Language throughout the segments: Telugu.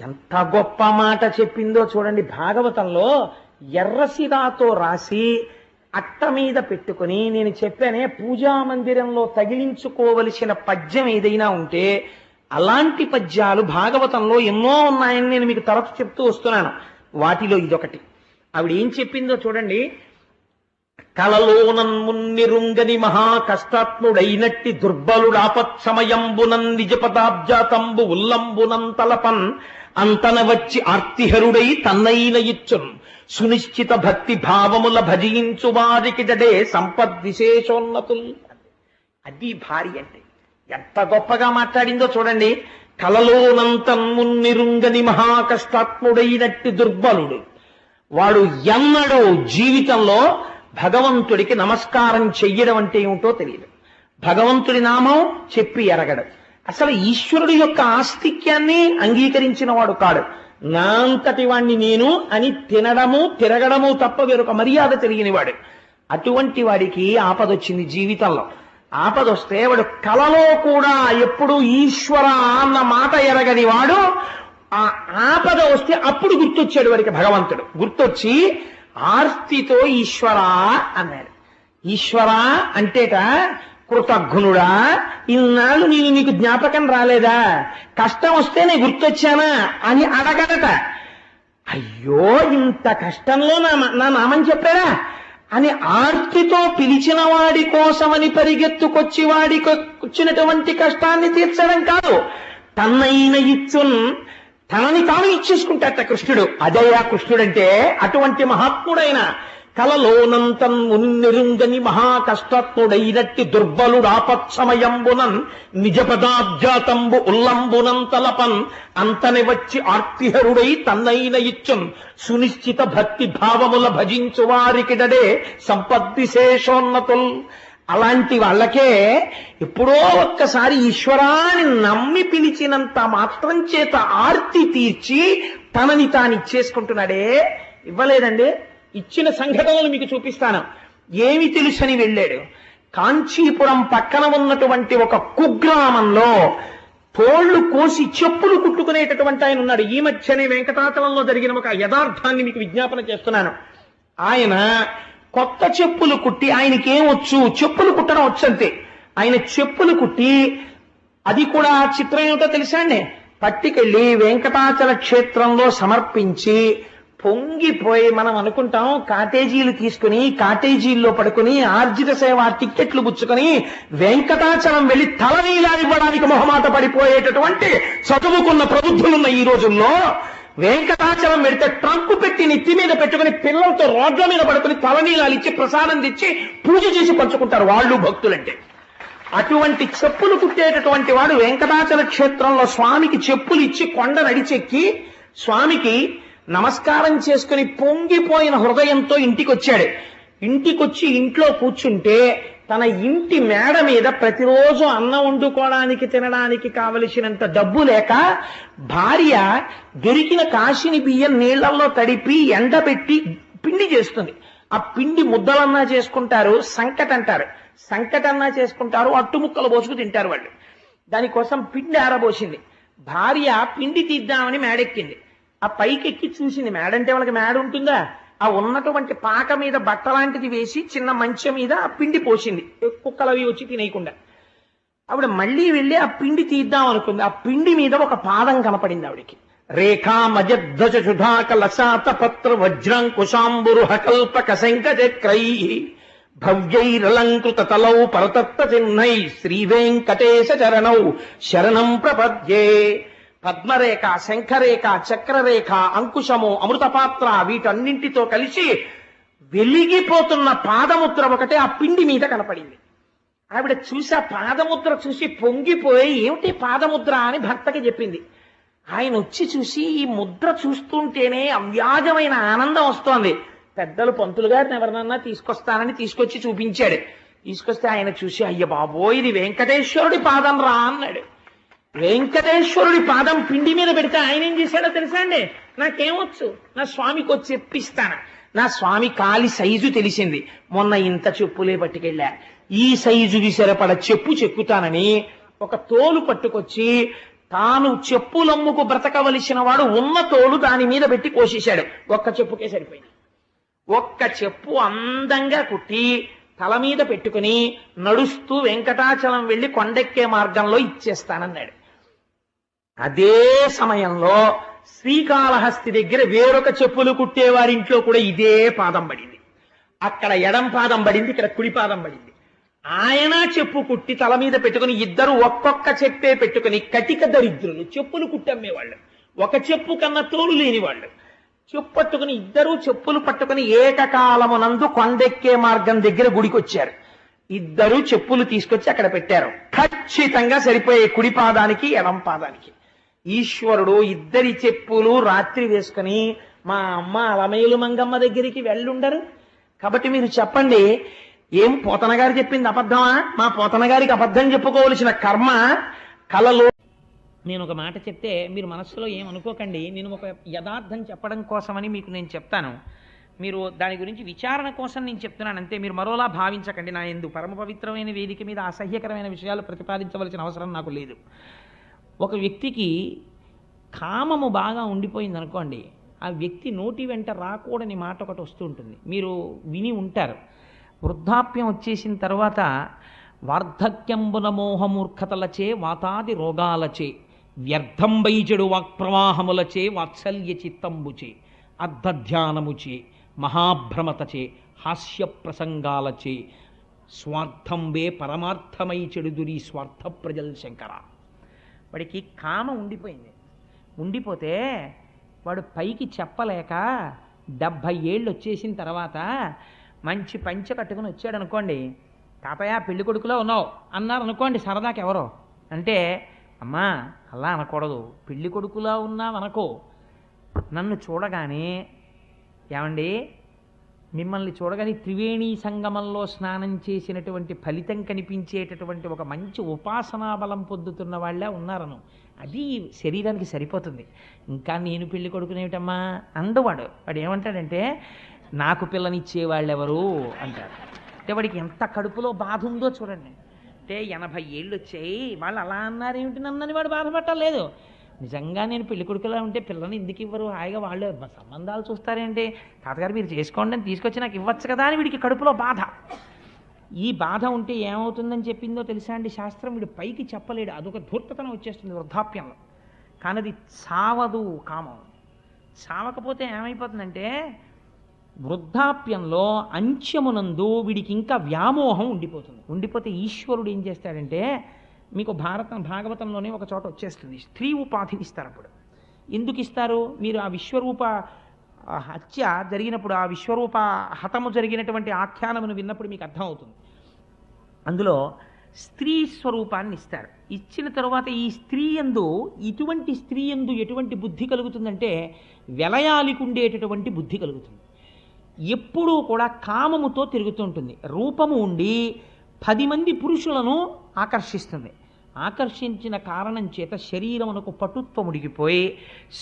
ఎంత గొప్ప మాట చెప్పిందో చూడండి. భాగవతంలో ఎర్రసిరాతో రాసి అట్ట మీద పెట్టుకుని నేను చెప్పానే పూజా మందిరంలో తగిలించుకోవలసిన పద్యం ఏదైనా ఉంటే అలాంటి పద్యాలు భాగవతంలో ఎన్నో ఉన్నాయని నేను మీకు తరచు చెప్తూ వస్తున్నాను. వాటిలో ఇదొకటి. ఆవిడ ఏం చెప్పిందో చూడండి. కలలోనన్మున్నిరుంగని మహా కష్టాత్ముడైనట్టి దుర్బలుడాపత్సమయంబునన్ నిజపదాబ్జాతంబు ఉల్లంబునం తలపన్ అంతన వచ్చి ఆర్తిహరుడై తన్నైన ఇచ్చున్. సునిశ్చిత భక్తి భావముల భజించు వారికి జడే సంపద్ విశేషోన్నతుల్. అది భార్య అంటే. ఎంత గొప్పగా మాట్లాడిందో చూడండి. కలలోనంతన్మున్నిరుంగని మహా కష్టాత్ముడైనట్టి దుర్బలుడు. వాడు ఎన్నడూ జీవితంలో భగవంతుడికి నమస్కారం చెయ్యడం అంటే ఏమిటో తెలియదు. భగవంతుడి నామం చెప్పి ఎరగడం. అసలు ఈశ్వరుడి యొక్క ఆస్తిక్యాన్ని అంగీకరించిన వాడు కాడు. నా అంతటి వాణ్ణి నేను అని తినడము తిరగడము తప్ప వేరొక మర్యాద తెలియనివాడు అటువంటి వాడికి ఆపదొచ్చింది జీవితంలో. ఆపదొస్తే వాడు కలలో కూడా ఎప్పుడు ఈశ్వర అన్న మాట ఎరగని వాడు. ఆ ఆపద వస్తే అప్పుడు గుర్తొచ్చాడు వాడికి భగవంతుడు. గుర్తొచ్చి ఆర్తితో ఈశ్వరా అన్నాడు ఈశ్వరా అంటేట కృతజ్ఞుడా ఇన్నాళ్ళు నేను నీకు జ్ఞాపకం రాలేదా? కష్టం వస్తే నేను గుర్తొచ్చానా అని అడగడట అయ్యో ఇంత కష్టంలో నా నా నామం చెప్పారా అని ఆర్తితో పిలిచిన వాడి కోసమని పరిగెత్తుకొచ్చి వాడికి వచ్చినటువంటి కష్టాన్ని తీర్చడం కాదు. తన్నైన ఇచ్చున్ తనని తాను ఇచ్చేసుకుంటాట కృష్ణుడు. అదయ్యా కృష్ణుడంటే అటువంటి మహాత్ముడైన కలలోనంతం ఉన్నెరుంగని మహా కష్టత్ముడైనట్టి దుర్బలుడాపత్సమయంబునన్ నిజ పదాబ్జాతంబు ఉల్లంబునం తలపన్ అంతని వచ్చి ఆర్తిహరుడై తన్నైన ఇచ్చున్ సునిశ్చిత భక్తి భావముల భజించు వారికిడడే సంపద్విశేషోన్నతుల్. అలాంటి వాళ్ళకే ఎప్పుడో ఒక్కసారి ఈశ్వరాన్ని నమ్మి పిలిచినంత మాత్రం చేత ఆర్తి తీర్చి తనని తాను ఇచ్చేసుకుంటున్నాడే. ఇవ్వలేదండి. ఇచ్చిన సంఘటనలు మీకు చూపిస్తాను. ఏమి తెలుసని వెళ్ళాడు. కాంచీపురం పక్కన ఉన్నటువంటి ఒక కుగ్రామంలో తోళ్ళు కోసి చెప్పులు కుట్టుకునేటటువంటి ఆయన ఉన్నాడు. ఈ మధ్యనే వెంకటాచలంలో జరిగిన ఒక యథార్థాన్ని మీకు విజ్ఞాపన చేస్తున్నాను. ఆయన కొత్త చెప్పులు కుట్టి ఆయనకి వచ్చు? చెప్పులు కుట్టడం వచ్చంతే ఆయన చెప్పులు కుట్టి అది కూడా చిత్రం ఏమిటో తెలుసా అండి? పట్టుకెళ్ళి వెంకటాచల క్షేత్రంలో సమర్పించి పొంగిపోయి మనం అనుకుంటాం కాటేజీలు తీసుకుని కాటేజీల్లో పడుకుని ఆర్జిత సేవ టిక్కెట్లు పుచ్చుకొని వెంకటాచలం వెళ్ళి ఇవ్వడానికి మొహమాట పడిపోయేటటువంటి చదువుకున్న ప్రబుద్ధులున్న ఈ రోజుల్లో వెంకటాచలం పెడితే ట్రంక్ పెట్టి నెత్తి మీద పెట్టుకుని పిల్లలతో రోడ్ల మీద పడుకుని తలనీలాలు ఇచ్చి ప్రసాదం తెచ్చి పూజ చేసి పంచుకుంటారు వాళ్ళు భక్తులంటే. అటువంటి చెప్పులు కుట్టేటటువంటి వాడు వెంకటాచల క్షేత్రంలో స్వామికి చెప్పులు ఇచ్చి కొండ నడిచెక్కి స్వామికి నమస్కారం చేసుకుని పొంగిపోయిన హృదయంతో ఇంటికి వచ్చాడు ఇంటికొచ్చి ఇంట్లో కూర్చుంటే తన ఇంటి మేడ మీద ప్రతిరోజు అన్నం వండుకోవడానికి తినడానికి కావలసినంత డబ్బు లేక భార్య దొరికిన కాశిని బియ్యం నీళ్ళలో తడిపి ఎండబెట్టి పిండి చేస్తుంది. ఆ పిండి ముద్దలన్నా చేసుకుంటారు సంకట అంటారు. సంకటన్నా చేసుకుంటారు అట్టు ముక్కలు పోసుకు తింటారు వాళ్ళు. దానికోసం పిండి ఆరబోసింది. భార్య పిండి తీద్దామని మేడెక్కింది. ఆ పైకెక్కి చూసింది. మేడంటే వాళ్ళకి మేడ ఉంటుందా ఆ ఉన్నటువంటి పాక మీద బట్ట లాంటిది వేసి చిన్న మంచె మీద ఆ పిండి పోసింది. కుక్కలు అవి వచ్చి తినేయకుండా. ఆవిడ మళ్ళీ వెళ్ళి ఆ పిండి తీద్దాం అనుకుంది. ఆ పిండి మీద ఒక పాదం కనపడింది ఆవిడికి. రేఖా మజద్ధజ సుధాక లసాత పత్ర వజ్రాంకుశాంబురు హకల్పక శంకచక్రై భవ్యైరలంకృత తలౌ పరతత్త చిహ్నై శ్రీ వెంకటేశ చరణౌ శరణం ప్రపద్యే. పద్మరేఖ శంఖరేఖ చక్రరేఖ అంకుశము అమృతపాత్ర వీటన్నింటితో కలిసి వెలిగిపోతున్న పాదముద్ర ఒకటే ఆ పిండి మీద కనపడింది. ఆవిడ చూసి ఆ పాదముద్ర చూసి పొంగిపోయి ఏమిటి పాదముద్ర? అని భర్తకి చెప్పింది. ఆయన వచ్చి చూసి ఈ ముద్ర చూస్తుంటేనే అవ్యాజమైన ఆనందం వస్తోంది. పెద్దలు పంతులు గారిని ఎవరినన్నా తీసుకొస్తానని తీసుకొచ్చి చూపించాడు. తీసుకొస్తే ఆయన చూసి అయ్య బాబో ఇది వెంకటేశ్వరుడి పాదం రా అన్నాడు. వెంకటేశ్వరుడి పాదం పిండి మీద పెడితే ఆయన ఏం చేశాడో తెలుసా అండి? నాకేమొచ్చు? నా స్వామికి వచ్చి చెప్పిస్తాను? నా స్వామి కాలి సైజు తెలిసింది. మొన్న ఇంత చెప్పులే పట్టుకెళ్ళా. ఈ సైజుకి సరిపడ చెప్పు చెక్కుతానని ఒక తోలు పట్టుకొచ్చి తాను చెప్పులమ్ముకు బ్రతకవలసిన వాడు ఉన్న తోలు దాని మీద పెట్టి కోసేశాడు. ఒక్క చెప్పుకే సరిపోయింది. ఒక్క చెప్పు అందంగా కుట్టి తల మీద పెట్టుకుని నడుస్తూ వెంకటాచలం వెళ్ళి కొండెక్కే మార్గంలో ఇచ్చేస్తానన్నాడు. అదే సమయంలో శ్రీకాళహస్తి దగ్గర వేరొక చెప్పులు కుట్టేవారింట్లో కూడా ఇదే పాదం పడింది. అక్కడ ఎడం పాదం పడింది ఇక్కడ కుడి పాదం పడింది. ఆయన చెప్పు కుట్టి తల మీద పెట్టుకుని ఇద్దరు ఒక్కొక్క చెప్పే పెట్టుకుని కటిక దరిద్రులు చెప్పులు కుట్టమ్మేవాళ్ళు. ఒక చెప్పు కన్నా తోలు లేని వాళ్ళు చెప్పు పట్టుకుని ఇద్దరు చెప్పులు పట్టుకుని ఏకకాలమునందు కొండెక్కే మార్గం దగ్గర గుడికి వచ్చారు ఇద్దరు చెప్పులు తీసుకొచ్చి అక్కడ పెట్టారు. ఖచ్చితంగా సరిపోయే కుడి పాదానికి ఎడం పాదానికి. ఈశ్వరుడు ఇద్దరి చెప్పులు రాత్రి వేసుకుని మా అమ్మ అలమేలు మంగమ్మ దగ్గరికి వెళ్ళుండరు. కాబట్టి మీరు చెప్పండి ఏం పోతన గారు చెప్పింది అబద్ధమా? మా పోతన గారికి అబద్ధం చెప్పుకోవలసిన కర్మ కలలో నేను ఒక మాట చెప్తే మీరు మనస్సులో ఏమనుకోకండి నేను ఒక యథార్థం చెప్పడం కోసమని మీకు నేను చెప్తాను. మీరు దాని గురించి విచారణ కోసం నేను చెప్తున్నాను. అంతే మీరు మరోలా భావించకండి. నా ఎందు పరమ పవిత్రమైన వేదిక మీద అసహ్యకరమైన విషయాలు ప్రతిపాదించవలసిన అవసరం నాకు లేదు. ఒక వ్యక్తికి కామము బాగా ఉండిపోయింది అనుకోండి ఆ వ్యక్తి నోటి వెంట రాకూడని మాట ఒకటి వస్తూ ఉంటుంది మీరు విని ఉంటారు. వృద్ధాప్యం వచ్చేసిన తర్వాత వార్ధక్యంబుల మోహమూర్ఖతలచే వాతాది రోగాలచే వ్యర్థంబై చెడు వాక్ప్రవాహములచే వాత్సల్య చిత్తంబుచే అర్ధధ్యానముచే మహాభ్రమతచే హాస్య ప్రసంగాలచే స్వార్థంబే పరమార్థమై చెడుదురి స్వార్థ ప్రజల్ శంకర వాడికి కామ ఉండిపోయింది. ఉండిపోతే వాడు పైకి చెప్పలేక డెబ్భై ఏళ్ళు వచ్చేసిన తర్వాత మంచి పంచె కట్టుకుని వచ్చాడు అనుకోండి తాతయ్య పెళ్ళి కొడుకులో ఉన్నావు అన్నారు అనుకోండి సరదాకి ఎవరో అంటే అమ్మా అలా అనకూడదు. పెళ్ళి కొడుకులా ఉన్నావు అనకో నన్ను చూడగానే ఏమండి? మిమ్మల్ని చూడగానే త్రివేణి సంగమంలో స్నానం చేసినటువంటి ఫలితం కనిపించేటటువంటి ఒక మంచి ఉపాసనా బలం పొందుతున్న వాళ్ళే ఉన్నారను. అది శరీరానికి సరిపోతుంది. ఇంకా నేను పెళ్ళి కొడుకునేమిటమ్మా అందవాడు. వాడు ఏమంటాడంటే నాకు పిల్లనిచ్చే వాళ్ళెవరు అంటారు అంటే వాడికి ఎంత కడుపులో బాధ ఉందో చూడండి. అంటే ఎనభై ఏళ్ళు వచ్చాయి. వాళ్ళు అలా అన్నారేమిటి? నన్నని వాడు బాధపట్టలేదు నిజంగా నేను పెళ్ళి కొడుకులా ఉంటే పిల్లని ఎందుకు ఇవ్వరు? హాయిగా వాళ్ళు సంబంధాలు చూస్తారేంటి? తాతగారు మీరు చేసుకోండి అని తీసుకొచ్చి నాకు ఇవ్వచ్చు కదా అని వీడికి కడుపులో బాధ. ఈ బాధ ఉంటే ఏమవుతుందని చెప్పిందో తెలుసా అండి? శాస్త్రం వీడు పైకి చెప్పలేడు. అదొక ధూర్తతనం వచ్చేస్తుంది వృద్ధాప్యంలో. కానీ అది సావదు కామం. సావకపోతే ఏమైపోతుందంటే వృద్ధాప్యంలో అంత్యమునందు వీడికి ఇంకా వ్యామోహం ఉండిపోతుంది. ఉండిపోతే ఈశ్వరుడు ఏం చేస్తాడంటే మీకు భారతం భాగవతంలోనే ఒక చోట వచ్చేస్తుంది. స్త్రీ ఉపాధిని ఇస్తారు అప్పుడు. ఎందుకు ఇస్తారు? మీరు ఆ విశ్వరూప హత్య జరిగినప్పుడు ఆ విశ్వరూప హతము జరిగినటువంటి ఆఖ్యానమును విన్నప్పుడు మీకు అర్థమవుతుంది. అందులో స్త్రీ స్వరూపాన్ని ఇస్తారు. ఇచ్చిన తర్వాత ఈ స్త్రీ ఎందు ఇటువంటి స్త్రీ ఎందు ఎటువంటి బుద్ధి కలుగుతుందంటే వెలయాలికుండేటటువంటి బుద్ధి కలుగుతుంది. ఎప్పుడూ కూడా కామముతో తిరుగుతుంటుంది రూపము ఉండి పది మంది పురుషులను ఆకర్షిస్తుంది. ఆకర్షించిన కారణం చేత శరీరమునకు పటుత్వం ఉడిగిపోయి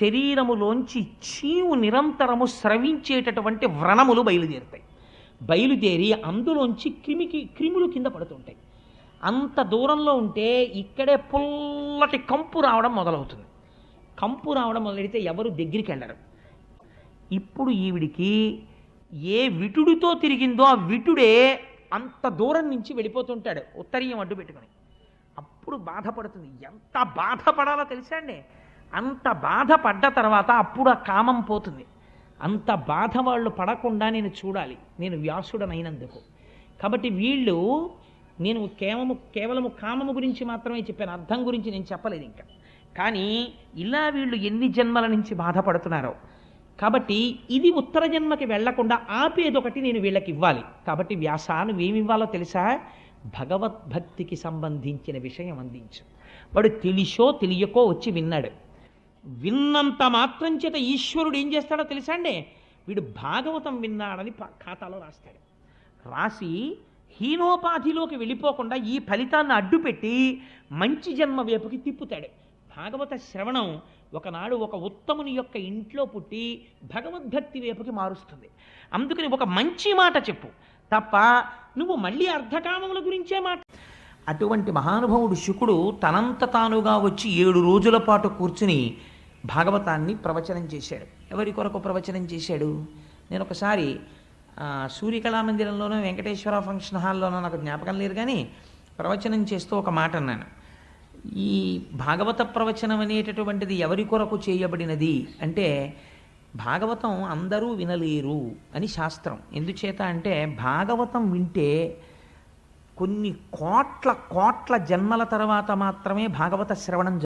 శరీరములోంచి చీవు నిరంతరము స్రవించేటటువంటి వ్రణములు బయలుదేరుతాయి. బయలుదేరి అందులోంచి క్రిమికి క్రిములు కింద పడుతుంటాయి. అంత దూరంలో ఉంటే ఇక్కడే పుల్లటి కంపు రావడం మొదలవుతుంది. కంపు రావడం మొదలెడితే ఎవరు దగ్గరికి వెళ్ళరు. ఇప్పుడు ఈవిడికి ఏ విటుడితో తిరిగిందో ఆ విటుడే అంత దూరం నుంచి వెళ్ళిపోతుంటాడు. ఉత్తరీయం అడ్డు పెట్టుకొని. ఎప్పుడు బాధపడుతుంది? ఎంత బాధపడాలో తెలుసా అండి? అంత బాధపడ్డ తర్వాత అప్పుడు ఆ కామం పోతుంది. అంత బాధ వాళ్ళు పడకుండా నేను చూడాలి. నేను వ్యాసుడనైనందుకు. కాబట్టి వీళ్ళు నేను కేవలము కేవలము కామము గురించి మాత్రమే చెప్పాను. అర్థం గురించి నేను చెప్పలేదు ఇంకా. కానీ ఇలా వీళ్ళు ఎన్ని జన్మల నుంచి బాధపడుతున్నారో. కాబట్టి ఇది ఉత్తర జన్మకి వెళ్ళకుండా ఆపేదొకటి నేను వీళ్ళకి ఇవ్వాలి. కాబట్టి వ్యాస నువ్వేమి ఇవ్వాలో తెలుసా? భగవద్భక్తికి సంబంధించిన విషయం అందించు. వాడు తెలిసో తెలియకో వచ్చి విన్నాడు. విన్నంత మాత్రం చేత ఈశ్వరుడు ఏం చేస్తాడో తెలుసా అండి? వీడు భాగవతం విన్నాడని ఖాతాలో రాస్తాడు. రాసి హీనోపాధిలోకి వెళ్ళిపోకుండా ఈ ఫలితాన్ని అడ్డుపెట్టి మంచి జన్మ వైపుకి తిప్పుతాడు. భాగవత శ్రవణం ఒకనాడు ఒక ఉత్తముని యొక్క ఇంట్లో పుట్టి భగవద్భక్తి వైపుకి మారుస్తుంది. అందుకని ఒక మంచి మాట చెప్పు. తప్ప నువ్వు మళ్ళీ అర్ధకామముల గురించే మాట అటువంటి మహానుభావుడు శుకుడు తనంత తానుగా వచ్చి ఏడు రోజుల పాటు కూర్చుని భాగవతాన్ని ప్రవచనం చేశాడు. ఎవరి కొరకు ప్రవచనం చేశాడు? నేను ఒకసారి సూర్యకళామందిరంలోనో వెంకటేశ్వర ఫంక్షన్ హాల్లోనో నాకు జ్ఞాపకం లేదు కానీ ప్రవచనం చేస్తూ ఒక మాట అన్నాను. ఈ భాగవత ప్రవచనం అనేటటువంటిది ఎవరి కొరకు చేయబడినది అంటే భాగవతం అందరూ వినలేరు అని శాస్త్రం. ఎందుచేత అంటే భాగవతం వింటే కొన్ని కోట్ల కోట్ల జన్మల తర్వాత మాత్రమే భాగవత శ్రవణం